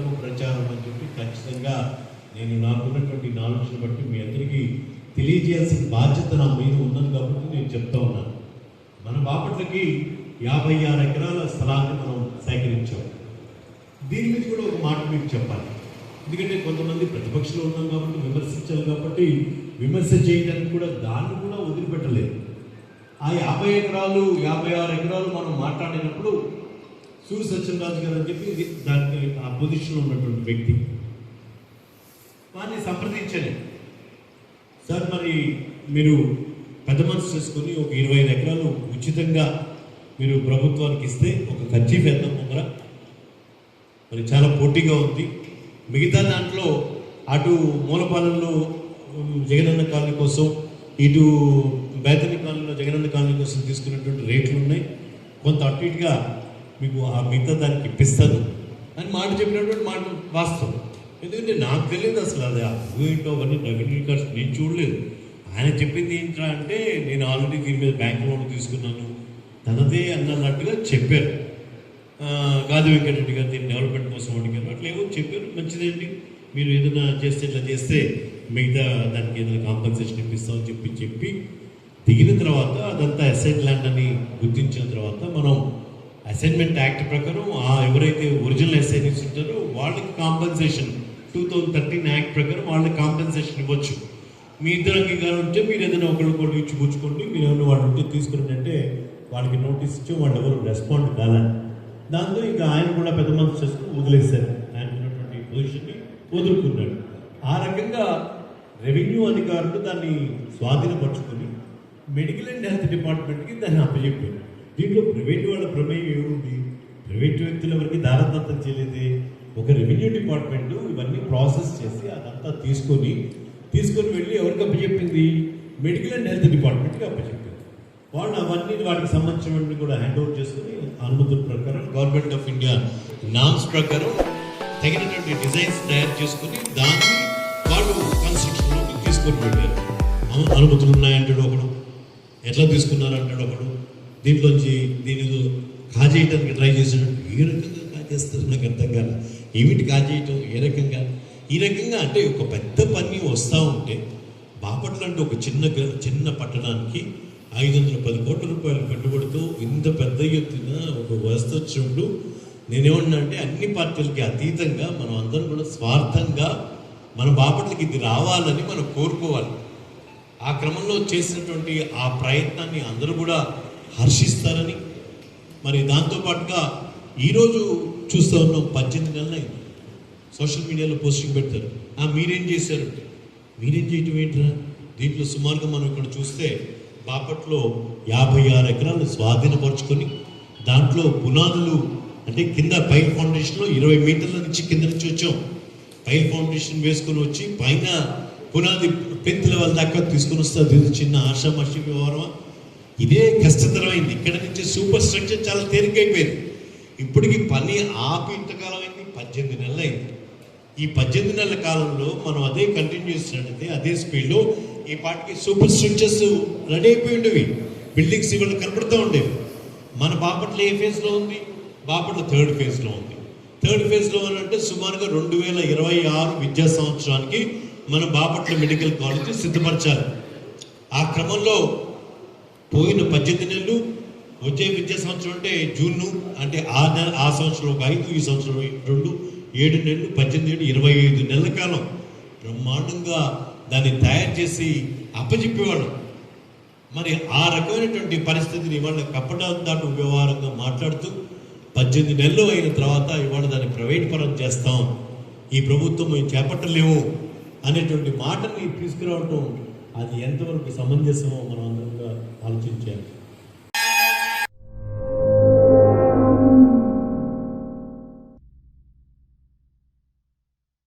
వరకు ప్రచారం అని చెప్పి ఖచ్చితంగా నేను నాకున్నటువంటి నాలెడ్జ్ని బట్టి మీ అందరికీ తెలియజేయాల్సిన బాధ్యత నా మీద ఉందని కాబట్టి నేను చెప్తా ఉన్నాను. మన బాపట్లకి యాభై ఆరు ఎకరాల స్థలాన్ని మనం సేకరించాం. దీని మీద కూడా ఒక మాట మీకు చెప్పాలి. ఎందుకంటే కొంతమంది ప్రతిపక్షంలో ఉన్నాం కాబట్టి విమర్శించాలి కాబట్టి విమర్శ చేయడానికి కూడా దాన్ని కూడా వదిలిపెట్టలేదు. ఆ యాభై ఎకరాలు యాభై ఆరు ఎకరాలు మనం మాట్లాడినప్పుడు క్యూ సత్యరాజు గారు అని చెప్పి దానికి ఆ పొజిషన్లో ఉన్నటువంటి వ్యక్తి. వారిని సంప్రదించండి. సార్ మరి మీరు పెద్ద మనసు చేసుకుని ఒక ఇరవై ఐదు ఎకరాలు ఉచితంగా మీరు ప్రభుత్వానికి ఇస్తే ఒక ఖర్చీ వేద్దాం ముందర మరి చాలా పోటీగా ఉంది. మిగతా దాంట్లో అటు మూలపాలెంలో జగనన్న కాలనీ కోసం ఇటు బేతని కాలనీలో జగనన్న కాలనీ కోసం తీసుకున్నటువంటి రేట్లు ఉన్నాయి. కొంత అటు ఇటుగా మీకు ఆ మిగతా దానికి ఇప్పిస్తాను అని మాట చెప్పినటువంటి మాట వాస్తవం. ఎందుకంటే నాకు తెలియదు అసలు అది ఆ ఏంటో అవన్నీ రెవెన్యూ కార్డ్స్ నేను చూడలేదు. ఆయన చెప్పింది ఏంట్రా అంటే నేను ఆల్రెడీ దీని మీద బ్యాంక్ లోన్ తీసుకున్నాను. తనదే అన్నట్టుగా చెప్పారు. ఆ, గాది వెంకటరెడ్డి గారు దీన్ని డెవలప్మెంట్ కోసం అడిగారు. అట్లా ఏమో చెప్పారు. మంచిదండి మీరు ఏదైనా చేస్తే ఇట్లా చేస్తే మిగతా దానికి ఏదైనా కాంపన్సేషన్ ఇప్పిస్తామని చెప్పి చెప్పి దిగిన తర్వాత అదంతా అసెట్ ల్యాండ్ అని గుర్తించిన తర్వాత మనం అసైన్మెంట్ యాక్ట్ ప్రకారం ఆ ఎవరైతే ఒరిజినల్ అసైనీస్ ఉంటారో వాళ్ళకి compensation two thousand thirteen act ప్రకారం వాళ్ళకి కాంపెన్సేషన్ ఇవ్వచ్చు. మీ ఇద్దరు అంగీకారం ఉంటే మీరు ఏదైనా ఒకళ్ళు ఒకళ్ళు ఇచ్చి పుచ్చుకోండి మీరు ఏమైనా వాళ్ళు ఉంటే తీసుకురండి అంటే వాళ్ళకి నోటీస్ ఇచ్చి వాళ్ళు ఎవరు రెస్పాండ్ కాలే. దాంతో ఇంకా ఆయన కూడా పెద్ద మనసు చేసుకుని వదిలేశారు. ఆయన ఉన్నటువంటి పొజిషన్ని వదులుకున్నాడు. ఆ రకంగా రెవెన్యూ అధికారులు దాన్ని స్వాధీనపరుచుకొని మెడికల్ అండ్ హెల్త్ డిపార్ట్మెంట్కి దాన్ని అప్పచెప్పారు. దీంట్లో ప్రైవేట్ వాళ్ళ ప్రమేయం ఏముంది? ప్రైవేట్ వ్యక్తులు ఎవరికి దారదత్తం చేయలేదు? ఒక రెవెన్యూ డిపార్ట్మెంట్ ఇవన్నీ ప్రాసెస్ చేసి అదంతా తీసుకొని తీసుకొని వెళ్ళి ఎవరికి అప్పచెప్పింది? మెడికల్ అండ్ హెల్త్ డిపార్ట్మెంట్కి అప్పచెప్పింది. వాళ్ళు అవన్నీ వాటికి సంబంధించినవన్నీ కూడా హ్యాండ్ ఓవర్ చేసుకుని అనుమతుల ప్రకారం గవర్నమెంట్ ఆఫ్ ఇండియా నామ్స్ ప్రకారం తగినటువంటి డిజైన్స్ తయారు చేసుకుని దాన్ని వాళ్ళు కన్స్ట్రక్షన్లోకి తీసుకొని వెళ్ళారు. అనుమతులు ఉన్నాయంటాడు ఒకడు. ఎట్లా తీసుకున్నారు అంటాడు ఒకడు? దీంట్లోంచి దీని కాజేయటానికి ట్రై చేసినట్టు ఏ రకంగా కాజేస్తారు? నాకు అర్థం కాదు ఏమిటి కాజేయటం ఏ రకంగా? ఈ రకంగా అంటే ఒక పెద్ద పని వస్తూ ఉంటే బాపట్ల అంటే ఒక చిన్న చిన్న పట్టణానికి ఐదు వందల పది కోట్ల రూపాయలు పెట్టుబడితో ఇంత పెద్ద ఎత్తున ఒక వ్యవస్థ వచ్చినప్పుడు నేనేమన్నా అంటే అన్ని పార్టీలకి అతీతంగా మనం అందరం కూడా స్వార్థంగా మన బాపట్లకి ఇది రావాలని మనం కోరుకోవాలి. ఆ క్రమంలో చేసినటువంటి ఆ ప్రయత్నాన్ని అందరూ కూడా హర్షిస్తారని. మరి దాంతోపాటుగా ఈరోజు చూస్తూ ఉన్నాం పద్దెనిమిది నెలలు అయింది. సోషల్ మీడియాలో పోస్టింగ్ పెడతారు. ఆ మీరేం చేశారు? మీరేం చేయటం ఏంట్రా? దీంట్లో సుమారుగా మనం ఇక్కడ చూస్తే బాపట్లో యాభై ఆరు ఎకరాలు స్వాధీనపరుచుకొని దాంట్లో పునాదులు అంటే కింద పైల్ ఫౌండేషన్లో ఇరవై మీటర్ల నుంచి కింద నుంచి వచ్చాం. పైల్ ఫౌండేషన్ వేసుకొని వచ్చి పైన పునాది పెంతుల వాళ్ళ దాకా తీసుకొని వస్తుంది చిన్న ఆషామాషి వ్యవహారమా? ఇదే కష్టతరమైంది. ఇక్కడ నుంచి సూపర్ స్ట్రక్చర్ చాలా తేలికైపోయింది. ఇప్పటికి పని ఆపి ఇంతకాలం అయింది పద్దెనిమిది నెలలు అయింది. ఈ పద్దెనిమిది నెలల కాలంలో మనం అదే కంటిన్యూ చేసినట్టయితే అదే స్పీడ్లో ఈ పాటికి సూపర్ స్ట్రక్చర్స్ రెడీ అయిపోయి ఉండేవి. బిల్డింగ్స్ ఇవాళ కనపడుతూ ఉండేవి. మన బాపట్ల ఏ ఫేజ్లో ఉంది? బాపట్ల థర్డ్ ఫేజ్లో ఉంది. థర్డ్ ఫేజ్లో అని అంటే సుమారుగా రెండు వేల ఇరవై ఆరు విద్యా సంవత్సరానికి మన బాపట్ల మెడికల్ కాలేజ్ సిద్ధపరచాలి ఆ క్రమంలో పోయిన పద్దెనిమిది నెలలు వచ్చే విద్యా సంవత్సరం అంటే జూన్ అంటే ఆ నెల ఆ సంవత్సరం ఒక ఐదు ఈ సంవత్సరం రెండు ఏడు నెలలు పద్దెనిమిది ఏడు ఇరవై ఐదు నెలల కాలం బ్రహ్మాండంగా దాన్ని తయారు చేసి అప్పచెప్పేవాళ్ళం మరి ఆ రకమైనటువంటి పరిస్థితిని ఇవాళ కప్పడాదాటు వ్యవహారంగా మాట్లాడుతూ పద్దెనిమిది నెలలు అయిన తర్వాత ఇవాళ దాన్ని ప్రైవేట్ పరం చేస్తాం ఈ ప్రభుత్వం మేము చేపట్టలేము అనేటువంటి మాటని తీసుకురావటం అది ఎంతవరకు సమంజసమో మనం అందరం ఆలోచించారు.